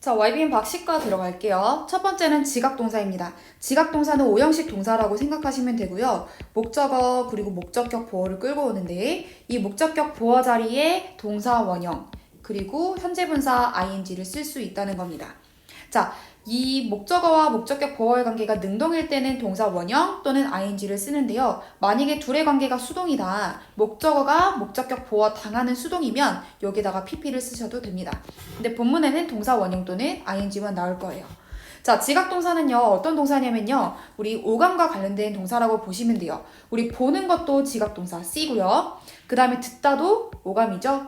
자, YBN 박식과 들어갈게요. 첫 번째는 지각동사입니다. 지각동사는 오형식 동사라고 생각하시면 되고요. 목적어 그리고 목적격 보어를 끌고 오는데 이 목적격 보어 자리에 동사 원형 그리고 현재 분사 ing를 쓸 수 있다는 겁니다. 자, 이 목적어와 목적격 보어의 관계가 능동일 때는 동사 원형 또는 ing를 쓰는데요. 만약에 둘의 관계가 수동이다. 목적어가 목적격 보어 당하는 수동이면 여기다가 pp를 쓰셔도 됩니다. 근데 본문에는 동사 원형 또는 ing만 나올 거예요. 자, 지각동사는요, 어떤 동사냐면요, 우리 오감과 관련된 동사라고 보시면 돼요. 우리 보는 것도 지각동사 C고요. 그 다음에 듣다도 오감이죠.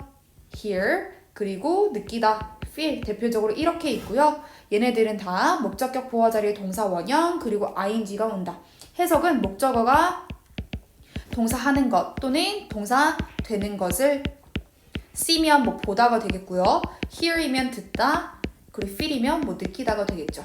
hear, 그리고 느끼다, feel. 대표적으로 이렇게 있고요. 얘네들은 다 목적격 보어 자리에 동사 원형, 그리고 ing가 온다. 해석은 목적어가 동사 하는 것 또는 동사 되는 것을 see면 뭐 보다가 되겠고요. hear이면 듣다, 그리고 feel이면 뭐 느끼다가 되겠죠.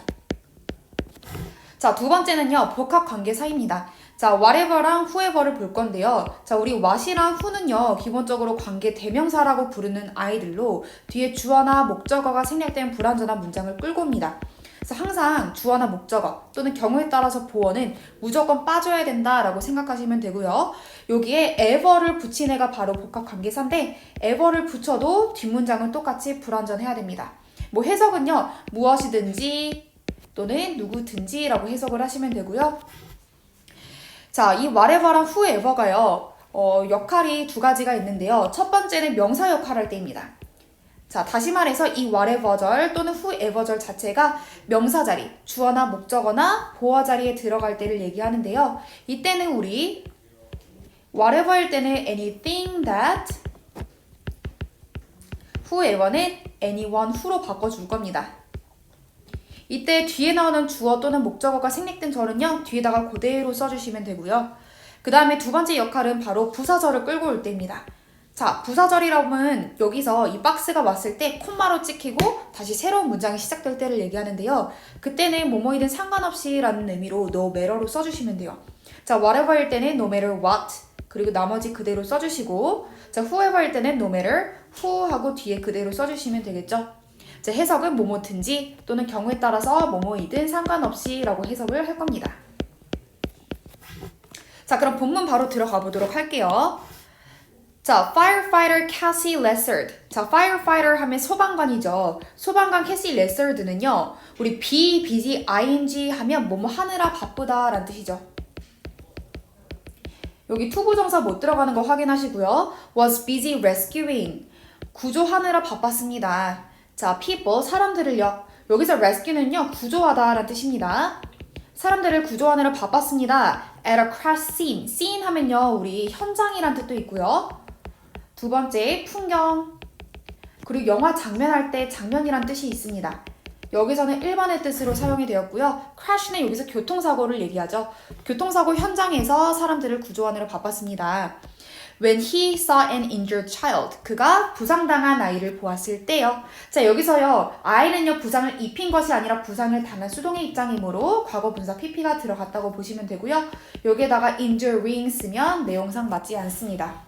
자, 두 번째는요, 복합 관계 사이입니다. 자, whatever랑 whoever를 볼 건데요. 자, 우리 what이랑 who는요, 기본적으로 관계 대명사라고 부르는 아이들로 뒤에 주어나 목적어가 생략된 불완전한 문장을 끌고 옵니다. 그래서 항상 주어나 목적어 또는 경우에 따라서 보어는 무조건 빠져야 된다라고 생각하시면 되고요. 여기에 ever를 붙인 애가 바로 복합 관계사인데 ever를 붙여도 뒷문장은 똑같이 불완전해야 됩니다. 뭐 해석은요, 무엇이든지 또는 누구든지라고 해석을 하시면 되고요. 자, 이 whatever랑 whoever가요, 어, 역할이 두 가지가 있는데요. 첫 번째는 명사 역할을 할 때입니다. 자, 다시 말해서 이 whatever절 또는 whoever절 자체가 명사 자리, 주어나 목적어나 보어 자리에 들어갈 때를 얘기하는데요. 이때는 우리 whatever일 때는 anything that whoever는 anyone who로 바꿔줄 겁니다. 이때 뒤에 나오는 주어 또는 목적어가 생략된 절은요, 뒤에다가 그대로 써주시면 되고요. 그 다음에 두 번째 역할은 바로 부사절을 끌고 올 때입니다. 자, 부사절이라면 여기서 이 박스가 왔을 때 콤마로 찍히고 다시 새로운 문장이 시작될 때를 얘기하는데요. 그때는 뭐뭐이든 상관없이 라는 의미로 no matter로 써주시면 돼요. 자, whatever일 때는 no matter what 그리고 나머지 그대로 써주시고 자, whoever일 때는 no matter who 하고 뒤에 그대로 써주시면 되겠죠. 자, 해석은 뭐뭐든지 또는 경우에 따라서 뭐뭐이든 상관없이 라고 해석을 할 겁니다. 자, 그럼 본문 바로 들어가 보도록 할게요. 자, firefighter Cassie Lessard. 자, firefighter 하면 소방관이죠. 소방관 캐시 레서드는요, 우리 be, busy, ing 하면 뭐뭐 하느라 바쁘다 라는 뜻이죠. 여기 투부정사 못 들어가는 거 확인하시고요. was busy rescuing. 구조하느라 바빴습니다. 자, people, 사람들을요. 여기서 rescue는요, 구조하다 라는 뜻입니다. 사람들을 구조하느라 바빴습니다. at a crash scene. scene 하면요, 우리 현장이란 뜻도 있고요. 두 번째, 풍경. 그리고 영화 장면 할 때 장면이란 뜻이 있습니다. 여기서는 1번의 뜻으로 사용이 되었고요. crash는 여기서 교통사고를 얘기하죠. 교통사고 현장에서 사람들을 구조하느라 바빴습니다. When he saw an injured child. 그가 부상당한 아이를 보았을 때요. 자, 여기서요. 아이는요, 부상을 입힌 것이 아니라 부상을 당한 수동의 입장이므로 과거 분사 pp가 들어갔다고 보시면 되고요. 여기에다가 injuring 쓰면 내용상 맞지 않습니다.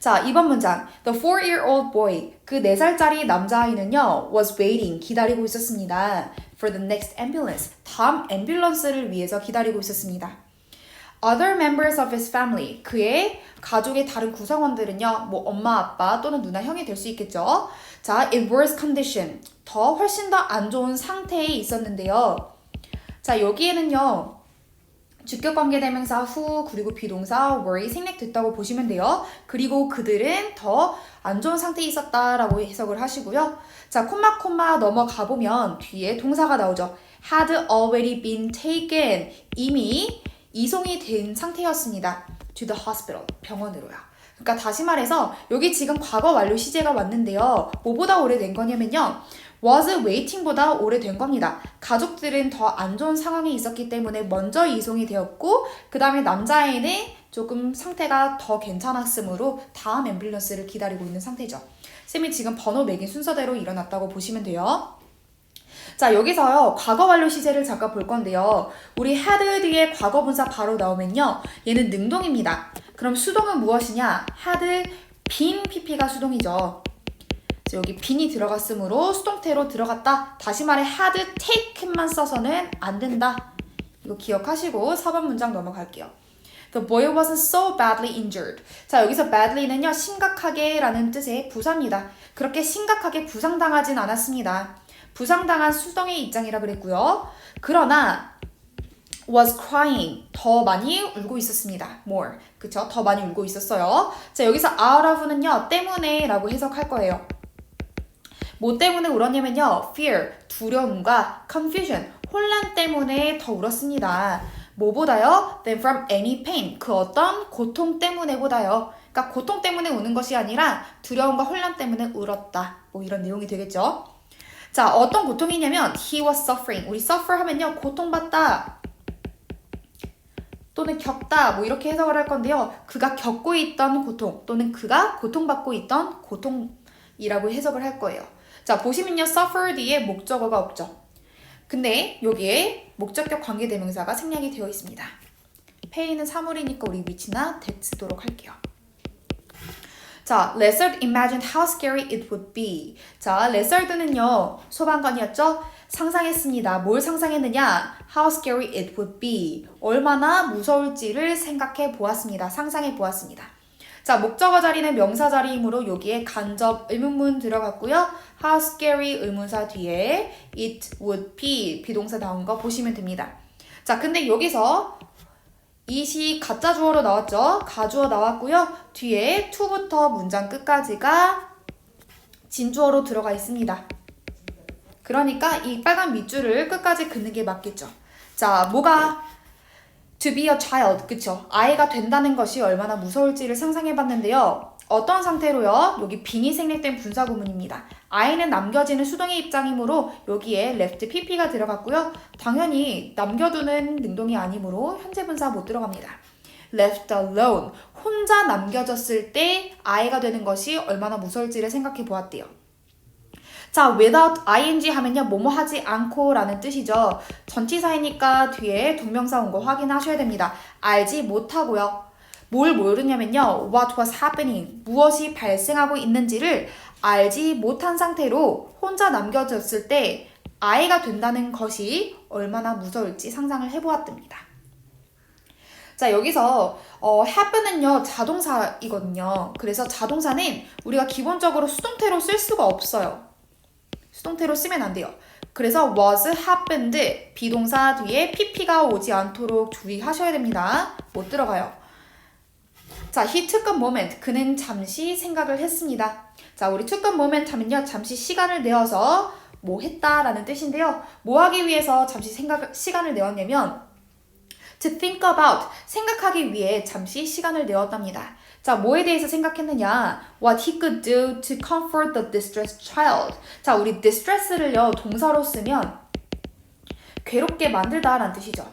자, 이번 문장. The four-year-old boy. 그 4살짜리 남자아이는요, was waiting. 기다리고 있었습니다. For the next ambulance. 다음 앰뷸런스를 위해서 기다리고 있었습니다. Other members of his family. 그의 가족의 다른 구성원들은요, 뭐 엄마, 아빠 또는 누나, 형이 될 수 있겠죠. 자, in worse condition. 더 훨씬 더 안 좋은 상태에 있었는데요. 자, 여기에는요, 주격 관계 대명사 who 그리고 비동사 were이 생략됐다고 보시면 돼요. 그리고 그들은 더 안 좋은 상태에 있었다라고 해석을 하시고요. 자, 콤마 콤마 넘어가 보면 뒤에 동사가 나오죠. had already been taken 이미 이송이 된 상태였습니다. to the hospital 병원으로요. 그러니까 다시 말해서 여기 지금 과거 완료 시제가 왔는데요. 뭐보다 오래된 거냐면요. was waiting보다 오래된 겁니다. 가족들은 더 안 좋은 상황에 있었기 때문에 먼저 이송이 되었고 그 다음에 남자애는 조금 상태가 더 괜찮았으므로 다음 앰뷸런스를 기다리고 있는 상태죠. 쌤이 지금 번호 매긴 순서대로 일어났다고 보시면 돼요. 자, 여기서요, 과거 완료 시제를 잠깐 볼 건데요. 우리 had 뒤에 과거 분사 바로 나오면요. 얘는 능동입니다. 그럼 수동은 무엇이냐? had been pp가 수동이죠. 자, 여기 빈이 들어갔으므로 수동태로 들어갔다. 다시 말해 had taken만 써서는 안 된다. 이거 기억하시고 4번 문장 넘어갈게요. The boy wasn't so badly injured. 자, 여기서 badly는요, 심각하게 라는 뜻의 부사입니다. 그렇게 심각하게 부상당하진 않았습니다. 부상당한 수동의 입장이라 그랬고요. 그러나 was crying 더 많이 울고 있었습니다. more 그쵸? 더 많이 울고 있었어요. 자 여기서 out of는요 때문에라고 해석할 거예요. 뭐 때문에 울었냐면요 fear 두려움과 confusion 혼란 때문에 더 울었습니다. 뭐보다요? than from any pain 그 어떤 고통 때문에보다요. 그러니까 고통 때문에 우는 것이 아니라 두려움과 혼란 때문에 울었다. 뭐 이런 내용이 되겠죠. 자 어떤 고통이냐면 he was suffering 우리 suffer 하면요 고통받다 또는 겪다 뭐 이렇게 해석을 할 건데요. 그가 겪고 있던 고통 또는 그가 고통받고 있던 고통이라고 해석을 할 거예요. 자 보시면요 suffer 뒤에 목적어가 없죠. 근데 여기에 목적격 관계대명사가 생략이 되어 있습니다. pain은 사물이니까 우리 위치나 쓰도록 할게요. 자, Lessard imagined how scary it would be. 자, 레서드는요 소방관이었죠. 상상했습니다. 뭘 상상했느냐? How scary it would be. 얼마나 무서울지를 생각해 보았습니다. 상상해 보았습니다. 자, 목적어 자리는 명사 자리이므로 여기에 간접 의문문 들어갔고요. How scary 의문사 뒤에 it would be 비동사 나온 거 보시면 됩니다. 자, 근데 여기서 이시 가짜 주어로 나왔죠. 가주어 나왔고요. 뒤에 to부터 문장 끝까지가 진주어로 들어가 있습니다. 그러니까 이 빨간 밑줄을 끝까지 긋는 게 맞겠죠. 자, 뭐가 to be a child, 그쵸? 아이가 된다는 것이 얼마나 무서울지를 상상해 봤는데요. 어떤 상태로요? 여기 빙이 생략된 분사 구문입니다. 아이는 남겨지는 수동의 입장이므로 여기에 left pp가 들어갔고요. 당연히 남겨두는 능동이 아니므로 현재 분사 못 들어갑니다. left alone, 혼자 남겨졌을 때 아이가 되는 것이 얼마나 무서울지를 생각해 보았대요. 자, without ing 하면요, 뭐뭐 하지 않고 라는 뜻이죠. 전치사이니까 뒤에 동명사 온 거 확인하셔야 됩니다. 알지 못하고요. 뭘 모르냐면요, what was happening, 무엇이 발생하고 있는지를 알지 못한 상태로 혼자 남겨졌을 때 아이가 된다는 것이 얼마나 무서울지 상상을 해보았답니다. 자, 여기서 어, happen은요, 자동사이거든요. 그래서 자동사는 우리가 기본적으로 수동태로 쓸 수가 없어요. 수동태로 쓰면 안 돼요. 그래서 was happened 비동사 뒤에 pp가 오지 않도록 주의하셔야 됩니다. 못 들어가요. 자, he took a moment. 그는 잠시 생각을 했습니다. 자, 우리 took a moment 하면요. 잠시 시간을 내어서 뭐 했다라는 뜻인데요. 뭐 하기 위해서 잠시 생각, 시간을 내었냐면 to think about, 생각하기 위해 잠시 시간을 내었답니다. 자, 뭐에 대해서 생각했느냐? What he could do to comfort the distressed child. 자, 우리 distress를요, 동사로 쓰면 괴롭게 만들다라는 뜻이죠.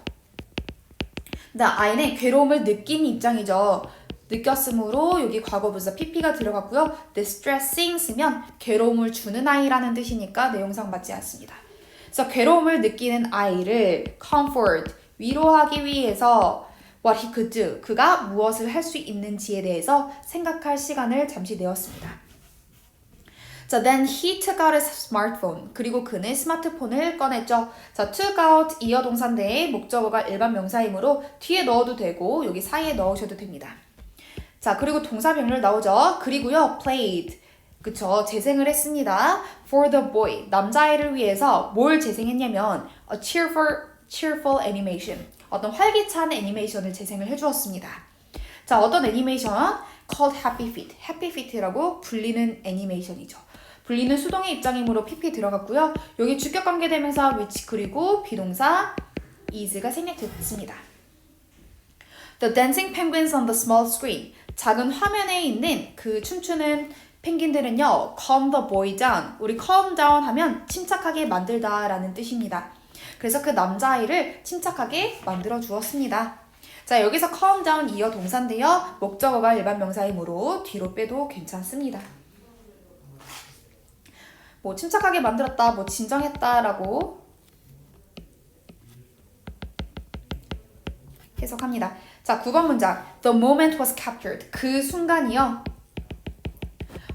근데 아이는 괴로움을 느낀 입장이죠. 느꼈으므로 여기 과거 분사 pp가 들어갔고요. distressing 쓰면 괴로움을 주는 아이라는 뜻이니까 내용상 맞지 않습니다. 그래서 괴로움을 느끼는 아이를 comfort, 위로하기 위해서 what he could do, 그가 무엇을 할 수 있는지에 대해서 생각할 시간을 잠시 내었습니다. 자, then he took out his smartphone. 그리고 그는 스마트폰을 꺼냈죠. 자, took out 이어 동사인데 목적어가 일반 명사이므로 뒤에 넣어도 되고 여기 사이에 넣으셔도 됩니다. 자, 그리고 동사 병렬 나오죠. 그리고요, played. 그쵸. 재생을 했습니다. for the boy. 남자애를 위해서 뭘 재생했냐면 a cheerful, cheerful animation. 어떤 활기찬 애니메이션을 재생을 해주었습니다. 자, 어떤 애니메이션? called Happy Feet. Happy Feet라고 불리는 애니메이션이죠. 불리는 수동의 입장이므로 pp 들어갔고요. 여기 주격 관계대명사 which 그리고 비동사 is가 생략됐습니다. The dancing penguins on the small screen. 작은 화면에 있는 그 춤추는 펭귄들은요, calm the boy down. 우리 calm down 하면 침착하게 만들다 라는 뜻입니다. 그래서 그 남자아이를 침착하게 만들어 주었습니다. 자, 여기서 calm down 이어 동사인데요. 목적어가 일반 명사이므로 뒤로 빼도 괜찮습니다. 뭐 침착하게 만들었다, 뭐 진정했다라고 해석합니다. 자, 9번 문장. The moment was captured. 그 순간이요.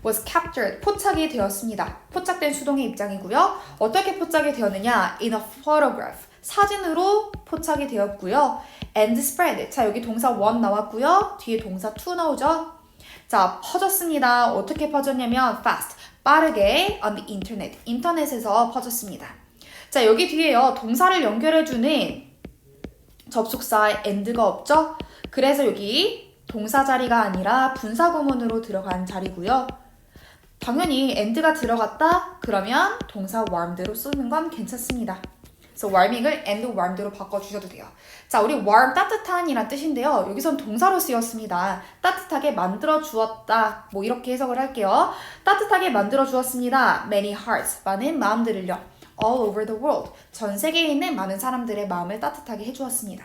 Was captured. 포착이 되었습니다. 포착된 수동의 입장이고요. 어떻게 포착이 되었느냐? in a photograph. 사진으로 포착이 되었고요. and spread. 자, 여기 동사 one 나왔고요. 뒤에 동사 two 나오죠. 자, 퍼졌습니다. 어떻게 퍼졌냐면 fast. 빠르게 on the internet. 인터넷에서 퍼졌습니다. 자, 여기 뒤에요. 동사를 연결해주는 접속사 and가 없죠? 그래서 여기 동사 자리가 아니라 분사 구문으로 들어간 자리고요. 당연히 and가 들어갔다? 그러면 동사 warmed로 쓰는 건 괜찮습니다. 그래서 warming을 and warmed로 바꿔주셔도 돼요. 자, 우리 warm 따뜻한이란 뜻인데요. 여기선 동사로 쓰였습니다. 따뜻하게 만들어 주었다. 뭐 이렇게 해석을 할게요. 따뜻하게 만들어 주었습니다. Many hearts. 많은 마음들을요. All over the world. 전 세계에 있는 많은 사람들의 마음을 따뜻하게 해주었습니다.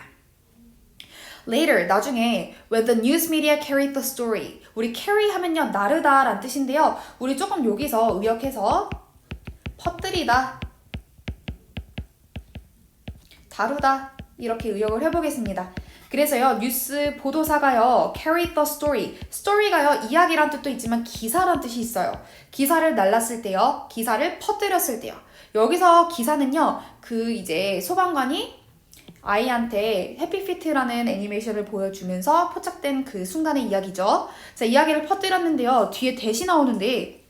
Later, 나중에 when the news media carried the story. 우리 carry 하면요 나르다 란 뜻인데요. 우리 조금 여기서 의역해서 퍼뜨리다, 다루다 이렇게 의역을 해보겠습니다. 그래서요 뉴스 보도사가요 carry the story story가요 이야기란 뜻도 있지만 기사란 뜻이 있어요. 기사를 날랐을 때요 기사를 퍼뜨렸을 때요 여기서 기사는요 그 이제 소방관이 아이한테 해피피트라는 애니메이션을 보여주면서 포착된 그 순간의 이야기죠. 자 이야기를 퍼뜨렸는데요 뒤에 대시 나오는데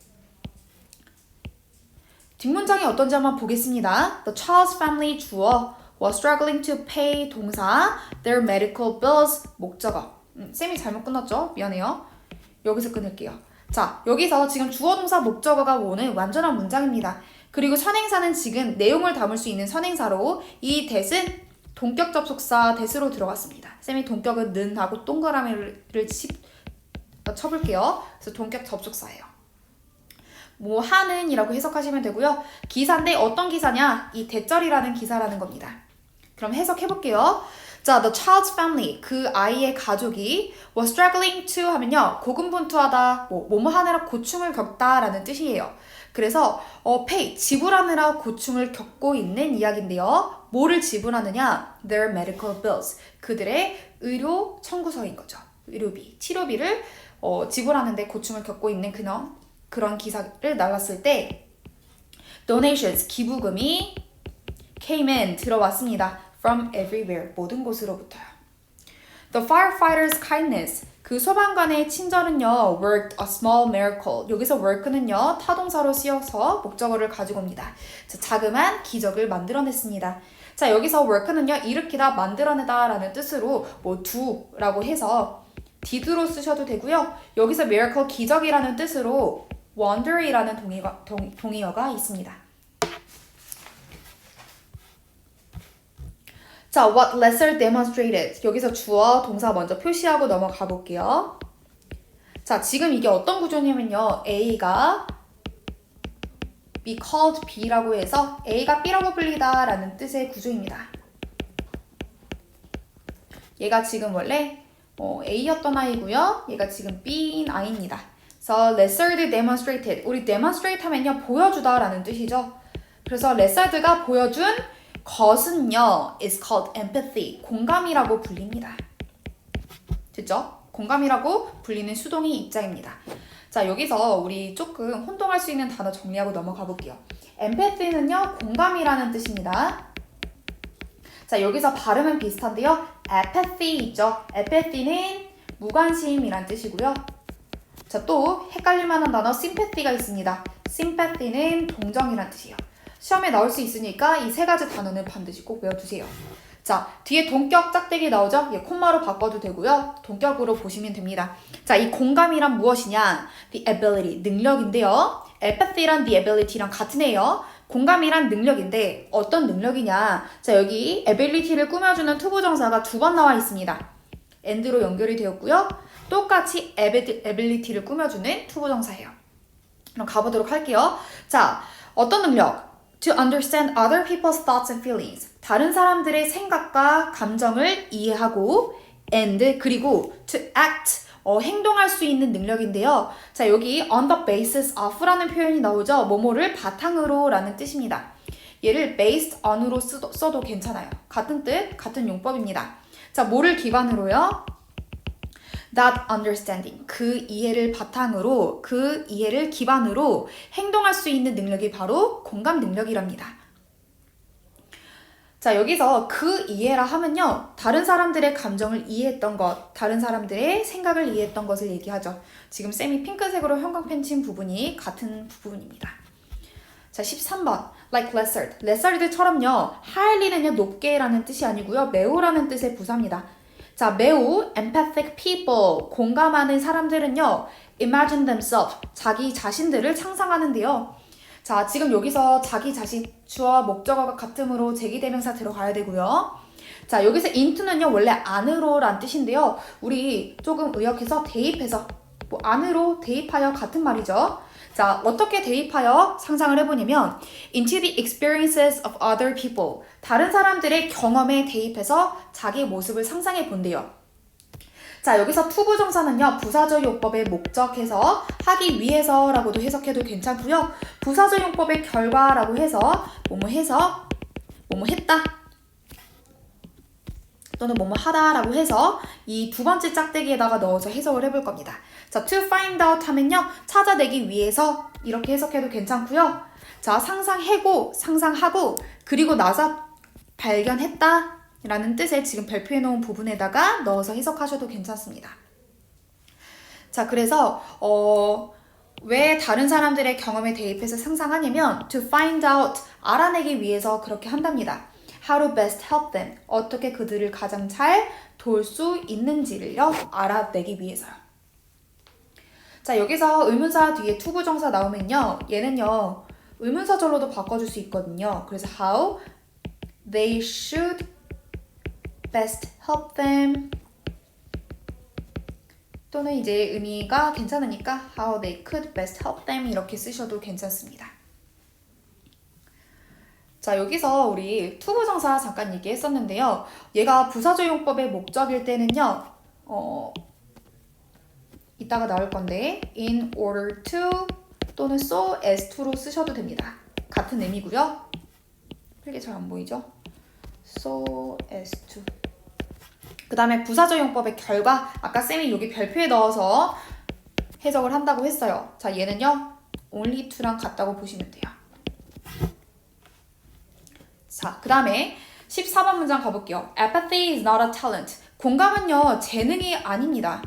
뒷문장이 어떤지 한번 보겠습니다. The child's family 주어 was struggling to pay 동사 their medical bills 목적어 음, 쌤이 잘못 끝났죠? 미안해요. 여기서 끊을게요. 자, 여기서 지금 주어 동사 목적어가 오는 완전한 문장입니다. 그리고 선행사는 지금 내용을 담을 수 있는 선행사로 이 that은 동격 접속사 that으로 들어갔습니다. 쌤이 동격은 는 하고 동그라미를 치, 어, 쳐볼게요. 그래서 동격 접속사예요. 뭐 하는이라고 해석하시면 되고요. 기사인데 어떤 기사냐? 이 대절이라는 기사라는 겁니다. 그럼 해석해 볼게요. 자, the child's family 그 아이의 가족이 was struggling to 하면요 고군분투하다 뭐 뭐뭐 하느라 고충을 겪다라는 뜻이에요. 그래서 어 pay 지불하느라 고충을 겪고 있는 이야기인데요. 뭐를 지불하느냐? Their medical bills 그들의 의료 청구서인 거죠. 의료비, 치료비를 어, 지불하는데 고충을 겪고 있는 그런 그런 기사를 날랐을 때 donations 기부금이 came in 들어왔습니다. from everywhere 모든 곳으로부터요. The firefighter's kindness 그 소방관의 친절은요 worked a small miracle 여기서 work는요 타동사로 쓰여서 목적어를 가지고 옵니다. 자, 자그만 기적을 만들어냈습니다. 자 여기서 work는요 일으키다 만들어내다 라는 뜻으로 뭐 do라고 해서 did로 쓰셔도 되고요. 여기서 miracle 기적이라는 뜻으로 wonder이라는 동의가, 동, 동의어가 있습니다. 자, what lesser demonstrated. 여기서 주어, 동사 먼저 표시하고 넘어가 볼게요. 자, 지금 이게 어떤 구조냐면요. A가 be called B라고 해서 A가 B라고 불리다 라는 뜻의 구조입니다. 얘가 지금 원래 어, A였던 아이고요. 얘가 지금 B인 아이입니다. 그래서 lesser demonstrated. 우리 demonstrate 하면요. 보여주다 라는 뜻이죠. 그래서 lesser가 보여준 것은요 is called empathy 공감이라고 불립니다. 됐죠? 공감이라고 불리는 수동의 입장입니다. 자 여기서 우리 조금 혼동할 수 있는 단어 정리하고 넘어가 볼게요. empathy는요 공감이라는 뜻입니다. 자 여기서 발음은 비슷한데요. apathy 있죠? apathy는 무관심이란 뜻이고요. 자 또 헷갈릴 만한 단어 sympathy가 있습니다. sympathy는 동정이란 뜻이에요. 시험에 나올 수 있으니까 이 세 가지 단어는 반드시 꼭 외워두세요. 자, 뒤에 동격 짝대기 나오죠? 예, 콤마로 바꿔도 되고요. 동격으로 보시면 됩니다. 자, 이 공감이란 무엇이냐? The ability, 능력인데요. empathy란 the ability랑 같은 애요. 공감이란 능력인데 어떤 능력이냐? 자, 여기 ability를 꾸며주는 투부정사가 두 번 나와 있습니다. and로 연결이 되었고요. 똑같이 ability를 꾸며주는 투부정사예요. 그럼 가보도록 할게요. 자, 어떤 능력? To understand other people's thoughts and feelings. 다른 사람들의 생각과 감정을 이해하고 and 그리고 to act 어, 행동할 수 있는 능력인데요. 자, 여기 on the basis of라는 표현이 나오죠. 뭐뭐를 바탕으로 라는 뜻입니다. 얘를 based on으로 쓰도, 써도 괜찮아요. 같은 뜻, 같은 용법입니다. 자, 뭐를 기반으로요? that understanding 그 이해를 바탕으로 그 이해를 기반으로 행동할 수 있는 능력이 바로 공감 능력이랍니다. 자, 여기서 그 이해라 하면요. 다른 사람들의 감정을 이해했던 것, 다른 사람들의 생각을 이해했던 것을 얘기하죠. 지금 쌤이 핑크색으로 형광펜 친 부분이 같은 부분입니다. 자, 13번. like lessard. lessard처럼요. highly는요, 높게라는 뜻이 아니고요. 매우라는 뜻의 부사입니다. 자, 매우 empathic people. 공감하는 사람들은요, imagine themselves. 자기 자신들을 상상하는데요. 자, 지금 여기서 자기 자신 주어와 목적어가 같음으로 제기대명사 들어가야 되고요. 자, 여기서 into는요, 원래 안으로란 뜻인데요. 우리 조금 의역해서 대입해서, 뭐, 안으로 대입하여 같은 말이죠. 자, 어떻게 대입하여 상상을 해보냐면, into the experiences of other people. 다른 사람들의 경험에 대입해서 자기 모습을 상상해 본대요. 자, 여기서 투부정사는요, 부사적 용법의 목적해서 하기 위해서라고도 해석해도 괜찮고요. 부사적 용법의 결과라고 해서 뭐뭐 해서 뭐뭐 했다 또는 뭐뭐 하다라고 해서 이 두 번째 짝대기에다가 넣어서 해석을 해볼 겁니다. 자, to find out 하면요, 찾아내기 위해서 이렇게 해석해도 괜찮고요. 자, 상상해고, 상상하고, 그리고 나서 발견했다 라는 뜻의 지금 발표해 놓은 부분에다가 넣어서 해석하셔도 괜찮습니다. 자, 그래서 어, 왜 다른 사람들의 경험에 대입해서 상상하냐면 to find out 알아내기 위해서 그렇게 한답니다. How to best help them 어떻게 그들을 가장 잘 도울 수 있는지를요 알아내기 위해서요. 자 여기서 의문사 뒤에 투부정사 나오면요 얘는요 의문사절로도 바꿔줄 수 있거든요. 그래서 how they should best help them 또는 이제 의미가 괜찮으니까 how they could best help them 이렇게 쓰셔도 괜찮습니다. 자, 여기서 우리 투부정사 잠깐 얘기했었는데요. 얘가 부사조용법의 목적일 때는요. 어, 이따가 나올 건데 in order to 또는 so as to로 쓰셔도 됩니다. 같은 의미고요. 필기 잘안 보이죠? so as to 그 다음에 부사적용법의 결과 아까 쌤이 여기 별표에 넣어서 해석을 한다고 했어요. 자 얘는요 only to랑 같다고 보시면 돼요. 자, 그 다음에 14번 문장 가볼게요. Apathy is not a talent. 공감은요, 재능이 아닙니다.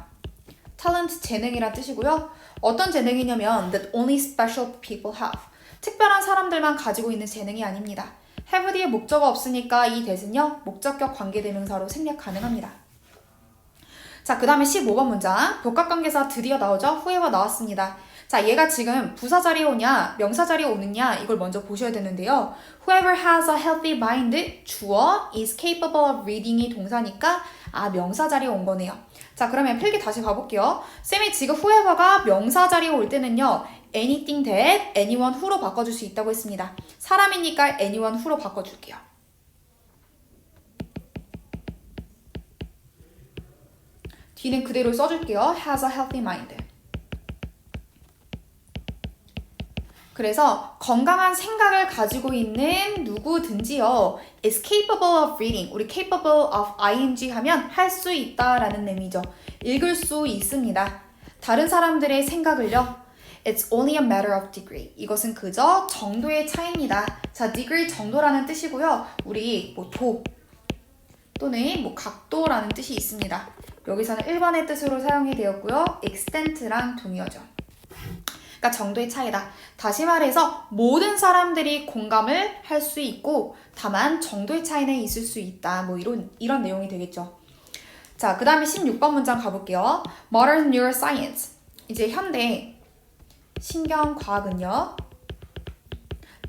talent 재능이란 뜻이고요. 어떤 재능이냐면 that only special people have. 특별한 사람들만 가지고 있는 재능이 아닙니다. Have 뒤에 목적어 없으니까 이 대신요, 목적격 관계대명사로 생략 가능합니다. 자, 그 다음에 15번 문장. 복합관계사 드디어 나오죠? 후에와 나왔습니다. 자, 얘가 지금 부사 자리에 오냐, 명사 자리에 오느냐, 이걸 먼저 보셔야 되는데요. Whoever has a healthy mind, 주어, is capable of reading이 동사니까, 아, 명사 자리에 온 거네요. 자, 그러면 필기 다시 가볼게요. 쌤이 지금 whoever가 명사 자리에 올 때는요, anything that, anyone who로 바꿔줄 수 있다고 했습니다. 사람이니까 anyone who로 바꿔줄게요. 뒤는 그대로 써줄게요. has a healthy mind. 그래서 건강한 생각을 가지고 있는 누구든지요 is capable of reading. 우리 capable of ing 하면 할 수 있다라는 의미죠. 읽을 수 있습니다. 다른 사람들의 생각을요. It's only a matter of degree. 이것은 그저 정도의 차이입니다. 자, degree 정도라는 뜻이고요. 우리 뭐 도 또는 뭐 각도라는 뜻이 있습니다. 여기서는 1번의 뜻으로 사용이 되었고요. extent랑 동의어죠. 그러니까 정도의 차이다. 다시 말해서 모든 사람들이 공감을 할 수 있고 다만 정도의 차이는 있을 수 있다. 뭐 이런 이런 내용이 되겠죠. 자, 그다음에 16번 문장 가 볼게요. Modern neuroscience. 이제 현대 신경 과학은요.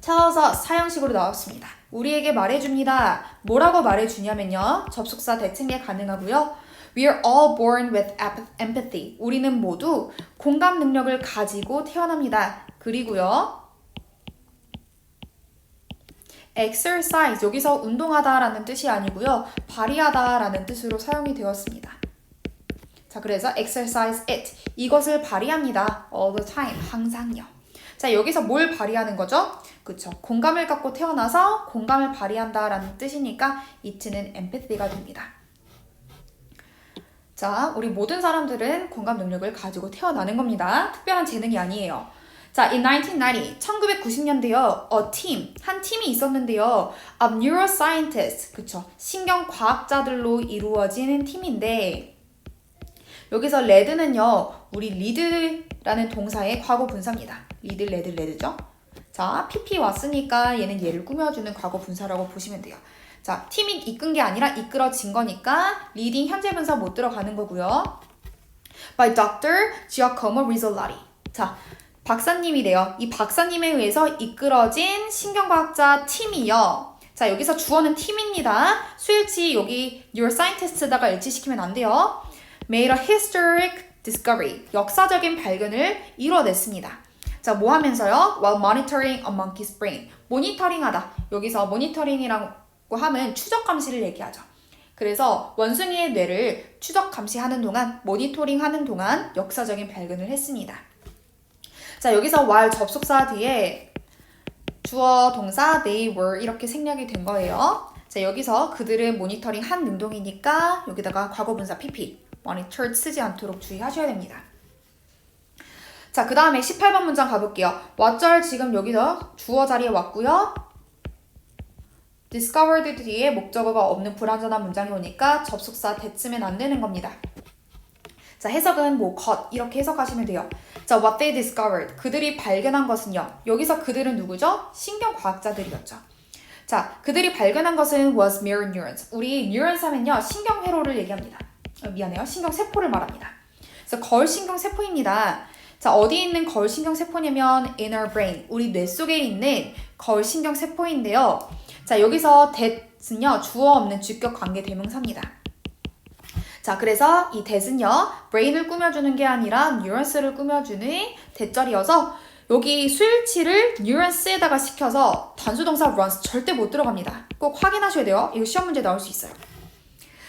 tells 사형식으로 나왔습니다. 우리에게 말해줍니다. 뭐라고 말해주냐면요. 접속사 대칭에 가능하고요. We are all born with empathy. 우리는 모두 공감 능력을 가지고 태어납니다. 그리고요. exercise 여기서 운동하다라는 뜻이 아니고요. 발휘하다라는 뜻으로 사용이 되었습니다. 자, 그래서 exercise it 이것을 발휘합니다. all the time 항상요. 자, 여기서 뭘 발휘하는 거죠? 그쵸. 공감을 갖고 태어나서 공감을 발휘한다라는 뜻이니까 it는 empathy가 됩니다. 자, 우리 모든 사람들은 공감 능력을 가지고 태어나는 겁니다. 특별한 재능이 아니에요. 자, in 1990, 1990년대요, a team, 한 팀이 있었는데요, of neuroscientists, 그쵸, 신경과학자들로 이루어진 팀인데, 여기서 레드는요, 우리 리드라는 동사의 과거 분사입니다. 리드, 레드, 레드죠? 자, PP 왔으니까 얘는 얘를 꾸며주는 과거 분사라고 보시면 돼요. 자, 팀이 이끈 게 아니라 이끌어진 거니까 리딩 현재 분사 못 들어가는 거고요. By Dr. Giacomo Rizzolatti. 자, 박사님이래요. 이 박사님에 의해서 이끌어진 신경과학자 팀이요. 자, 여기서 주어는 팀입니다. 수일치 여기 neuroscientist에다가 일치시키면 안 돼요. Made a historic discovery. 역사적인 발견을 이뤄냈습니다. 자, 뭐 하면서요? While monitoring a monkey's brain. 모니터링 하다. 여기서 모니터링이라 고 하면 추적 감시를 얘기하죠. 그래서 원숭이의 뇌를 추적 감시하는 동안, 모니터링 하는 동안 역사적인 발견을 했습니다. 자, 여기서 while 접속사 뒤에 주어, 동사, they were 이렇게 생략이 된 거예요. 자, 여기서 그들을 모니터링 한 능동이니까 여기다가 과거분사 pp, monitored 쓰지 않도록 주의하셔야 됩니다. 자, 그 다음에 18번 문장 가볼게요. 왓절 지금 여기서 주어 자리에 왔고요. Discovered 뒤에 목적어가 없는 불완전한 문장이 오니까 접속사 대치면 안 되는 겁니다. 자, 해석은 뭐 것 이렇게 해석하시면 돼요. 자, what they discovered. 그들이 발견한 것은요. 여기서 그들은 누구죠? 신경 과학자들이었죠. 자, 그들이 발견한 것은 was mirror neurons. 우리 neurons 하면요. 신경 회로를 얘기합니다. 어, 미안해요. 신경 세포를 말합니다. 그래서 거울 신경 세포입니다. 자, 어디 있는 거울 신경 세포냐면 in our brain. 우리 뇌 속에 있는 거울 신경 세포인데요. 자, 여기서 that은요. 주어 없는 주격 관계 대명사입니다. 자, 그래서 이 that은요. brain을 꾸며주는 게 아니라 nuance를 꾸며주는 대절이어서 여기 수일치를 nuance에다가 시켜서 단수동사 runs 절대 못 들어갑니다. 꼭 확인하셔야 돼요. 이거 시험 문제 나올 수 있어요.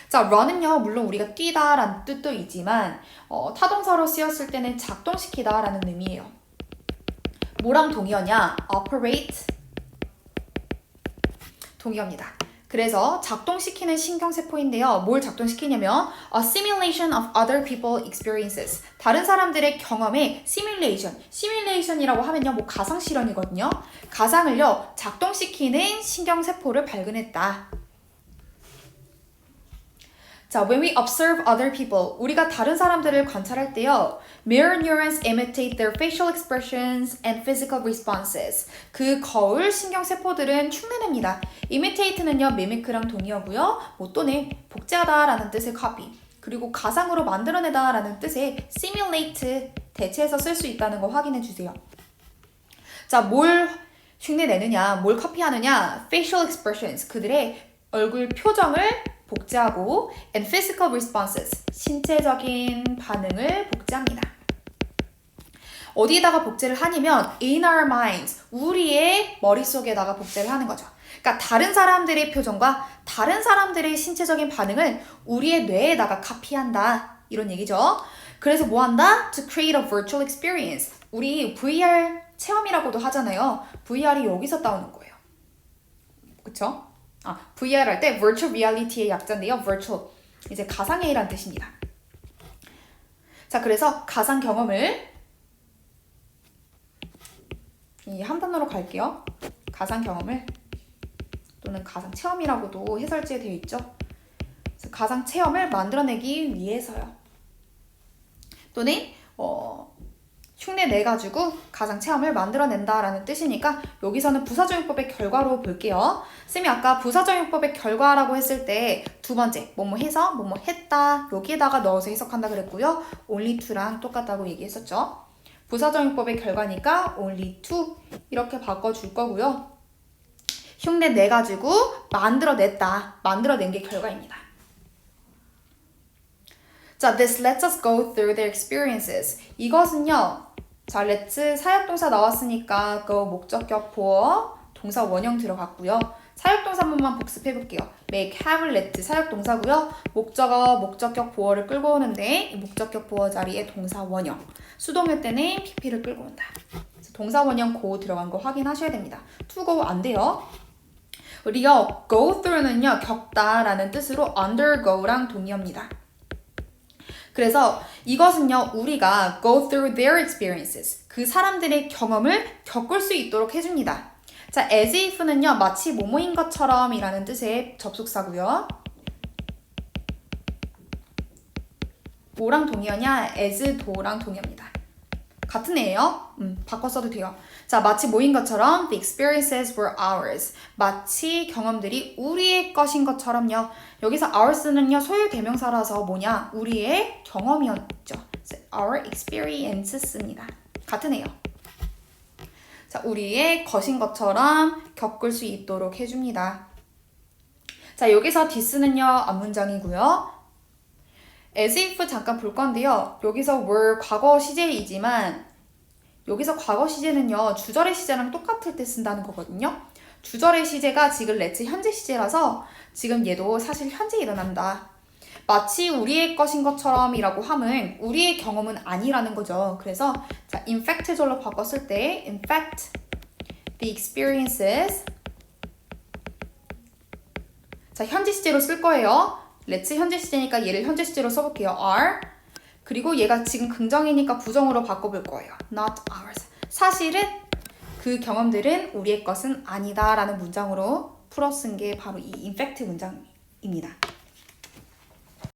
자, run은요, 물론 우리가 뛰다 라는 뜻도 있지만, 어, 타동사로 쓰였을 때는 작동시키다 라는 의미예요. 뭐랑 동의어냐? operate 동의어입니다. 그래서 작동시키는 신경세포인데요. 뭘 작동시키냐면 a simulation of other people experiences. 다른 사람들의 경험의 simulation. simulation이라고 하면요. 뭐 가상 실현이거든요. 가상을요. 작동시키는 신경세포를 발견했다. 자, when we observe other people, 우리가 다른 사람들을 관찰할 때요, mirror neurons imitate their facial expressions and physical responses. 그 거울 신경 세포들은 흉내냅니다. imitate는요, mimic랑 동의어고요, 뭐 또는 복제하다라는 뜻의 copy. 그리고 가상으로 만들어내다라는 뜻의 simulate 대체해서 쓸 수 있다는 거 확인해 주세요. 자, 뭘 흉내 내느냐, 뭘 커피하느냐, facial expressions 그들의 얼굴 표정을 복제하고 and physical responses 신체적인 반응을 복제합니다. 어디에다가 복제를 하냐면 in our minds 우리의 머릿속에다가 복제를 하는 거죠. 그러니까 다른 사람들의 표정과 다른 사람들의 신체적인 반응을 우리의 뇌에다가 카피한다 이런 얘기죠. 그래서 뭐 한다? To create a virtual experience. 우리 VR 체험이라고도 하잖아요. VR이 여기서 따오는 거예요. 그쵸? 아, VR 할 때 virtual reality의 약자인데요. virtual. 이제 가상의란 뜻입니다. 자, 그래서 가상 경험을 이 한 단어로 갈게요. 가상 경험을 또는 가상 체험이라고도 해설지에 되어 있죠. 가상 체험을 만들어내기 위해서요. 또는 어, 흉내 내 가지고 가상 체험을 만들어낸다라는 뜻이니까 여기서는 부사적용법의 결과로 볼게요. 쌤이 아까 부사적용법의 결과라고 했을 때 두 번째 뭐뭐 해서 뭐뭐 했다 여기에다가 넣어서 해석한다 그랬고요. only to랑 똑같다고 얘기했었죠. 부사적용법의 결과니까 only to 이렇게 바꿔줄 거고요. 흉내 내 가지고 만들어냈다 만들어낸 게 결과입니다. 자, this lets us go through their experiences. 이것은요. 자, let's 사역동사 나왔으니까 go 목적격 보어 동사 원형 들어갔고요. 사역동사 한 번만 복습해 볼게요. make, have, let 사역동사고요. 목적어, 목적격 보어를 끌고 오는데 이 목적격 보어 자리에 동사 원형. 수동일 때는 pp를 끌고 온다. 동사 원형 go 들어간 거 확인하셔야 됩니다. to go 안 돼요. 우리가 go through는요 겪다라는 뜻으로 undergo랑 동의합니다. 그래서 이것은요, 우리가 go through their experiences. 그 사람들의 경험을 겪을 수 있도록 해줍니다. 자, as if는요, 마치 뭐뭐인 것처럼 이라는 뜻의 접속사고요. 뭐랑 동의어냐? as 도랑 동의어입니다. 같은 애예요. 음, 바꿔 써도 돼요. 자, 마치 뭐인 것처럼 the experiences were ours. 마치 경험들이 우리의 것인 것처럼요. 여기서 ours는요 소유 대명사라서 뭐냐? 우리의 경험이었죠. our experiences입니다. 같은 애요. 자, 우리의 것인 것처럼 겪을 수 있도록 해줍니다. 자, 여기서 this는요 앞문장이고요. as if 잠깐 볼 건데요. 여기서 were 과거 시제이지만 여기서 과거 시제는요 주절의 시제랑 똑같을 때 쓴다는 거거든요. 주절의 시제가 지금 let's 현재 시제라서 지금 얘도 사실 현재 일어난다. 마치 우리의 것인 것처럼이라고 함은 우리의 경험은 아니라는 거죠. 그래서 자 in fact 절로 바꿨을 때 in fact the experiences 자 현재 시제로 쓸 거예요. let's 현재 시제니까 얘를 현재 시제로 써볼게요. are 그리고 얘가 지금 긍정이니까 부정으로 바꿔볼 거예요. not ours. 사실은 그 경험들은 우리의 것은 아니다라는 문장으로 풀어 쓴 게 바로 이 in fact 문장입니다.